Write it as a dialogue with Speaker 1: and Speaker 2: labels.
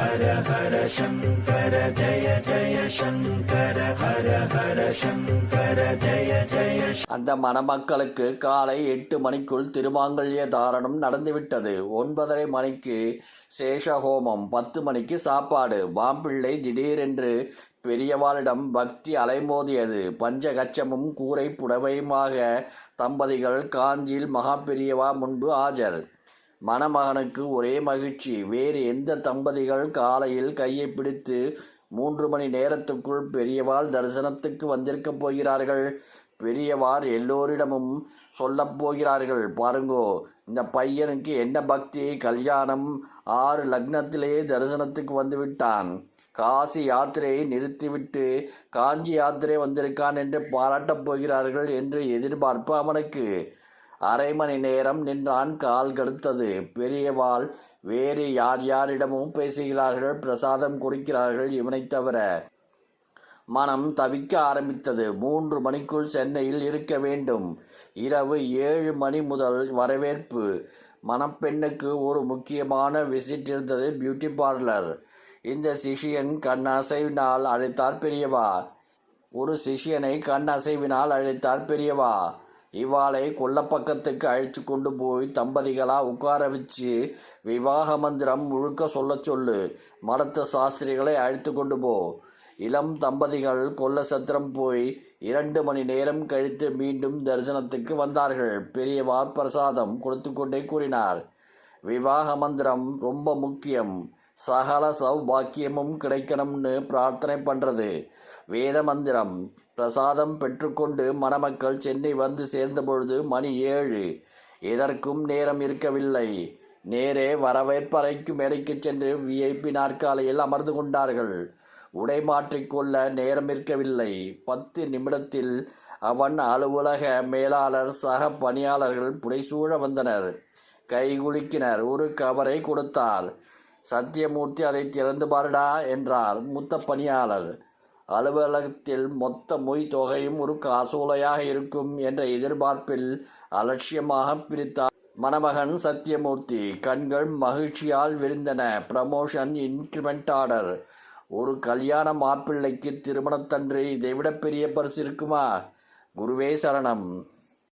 Speaker 1: ஹர ஹர சங்கர ஜய ஜய சங்கர ஹர ஹர சங்கர ஜய ஜய
Speaker 2: அந்த மணமக்களுக்கு காலை எட்டு மணிக்குள் திருமாங்கல்ய தாரணம் நடந்துவிட்டது. ஒன்பதரை மணிக்கு சேஷஹோமம் பத்து மணிக்கு சாப்பாடு. பாம்பிள்ளை திடீரென்று பெரியவாளிடம் பக்தி அலைமோதியது. பஞ்சகச்சமும் கூரை புடவையுமாக தம்பதிகள் காஞ்சியில் மகா பெரியவா முன்பு ஆஜர். மணமகனுக்கு ஒரே மகிழ்ச்சி. வேறு எந்த தம்பதிகள் காலையில் கையை பிடித்து மூன்று மணி நேரத்துக்குள் பெரியவாள் தரிசனத்துக்கு வந்திருக்கப் போகிறார்கள். பெரியவார் எல்லோரிடமும் சொல்லப் போகிறார்கள். பாருங்கோ இந்த பையனுக்கு என்ன பக்தி? கல்யாணம். ஆறு லக்னத்திலே தரிசனத்துக்கு வந்துவிட்டான். காசி யாத்திரையை நிறுத்திவிட்டு காஞ்சி யாத்திரை வந்திருக்கான் என்று பாராட்டப் போகிறார்கள் என்று எதிர்பார்ப்பு அவனுக்கு. அரை மணி நேரம் நின்றான் கால் கடுத்தது. பெரியவாள் வேறு யார் யாரிடமும் பேசுகிறார்கள் பிரசாதம் கொடுக்கிறார்கள் இவனைத் தவிர. மனம் தவிக்க ஆரம்பித்தது. மூன்று மணிக்குள் சென்னையில் இருக்க வேண்டும். இரவு ஏழு மணி முதல் வரவேற்பு. மணப்பெண்ணுக்கு ஒரு முக்கியமான விசிட் இருந்தது பியூட்டி பார்லர். இந்த சிஷியன் கண் அசைவினால் அழைத்தார் பெரியவா. ஒரு சிஷியனை கண் அசைவினால் அழைத்தார் பெரியவா. இவாளை கொல்லப்பக்கத்துக்கு அழைச்சி கொண்டு போய் தம்பதிகளாக உட்கார வச்சு விவாக மந்திரம் முழுக்க சொல்ல சொல்லு. மடத்த சாஸ்திரிகளை அழைத்து கொண்டு போ. இளம் தம்பதிகள் கொல்ல சத்திரம் போய் இரண்டு மணி நேரம் கழித்து மீண்டும் தரிசனத்துக்கு வந்தார்கள். பெரியவார் பிரசாதம் கொடுத்து கொண்டே கூறினார். விவாக மந்திரம் ரொம்ப முக்கியம். சகல சௌபாக்கியமும் கிடைக்கணும்னு பிரார்த்தனை பண்ணுறது வேத மந்திரம் பிரசாதம் பெற்றுக்கொண்டு மணமக்கள் சென்னை வந்து சேர்ந்தபொழுது மணி ஏழு. எதற்கும் நேரம் இருக்கவில்லை. நேரே வரவேற்பறைக்கு மேடைக்கு சென்று விஐபி நாற்காலியில் அமர்ந்து கொண்டார்கள். உடை மாற்றிக்கொள்ள நேரம் இருக்கவில்லை. பத்து நிமிடத்தில் அவன் அலுவலக மேலாளர் சக பணியாளர்கள் புடைசூழ வந்தனர். கைகுலுக்கினர் ஒரு கவரை கொடுத்தார். சத்தியமூர்த்தி அதை திறந்து பாருடா என்றார் மூத்த பணியாளர் அலுவலகத்தில் மொத்த மொய் தொகையும் ஒரு காசோலையாக இருக்கும் என்ற எதிர்பார்ப்பில் அலட்சியமாக பிரித்தார் மணமகன் சத்தியமூர்த்தி. கண்கள் மகிழ்ச்சியால் விழுந்தன ப்ரமோஷன் இன்க்ரிமெண்ட் ஆர்டர் ஒரு கல்யாண மாப்பிள்ளைக்கு திருமணத்தன்று இதைவிட பெரிய பரிசு இருக்குமா? குருவே சரணம்.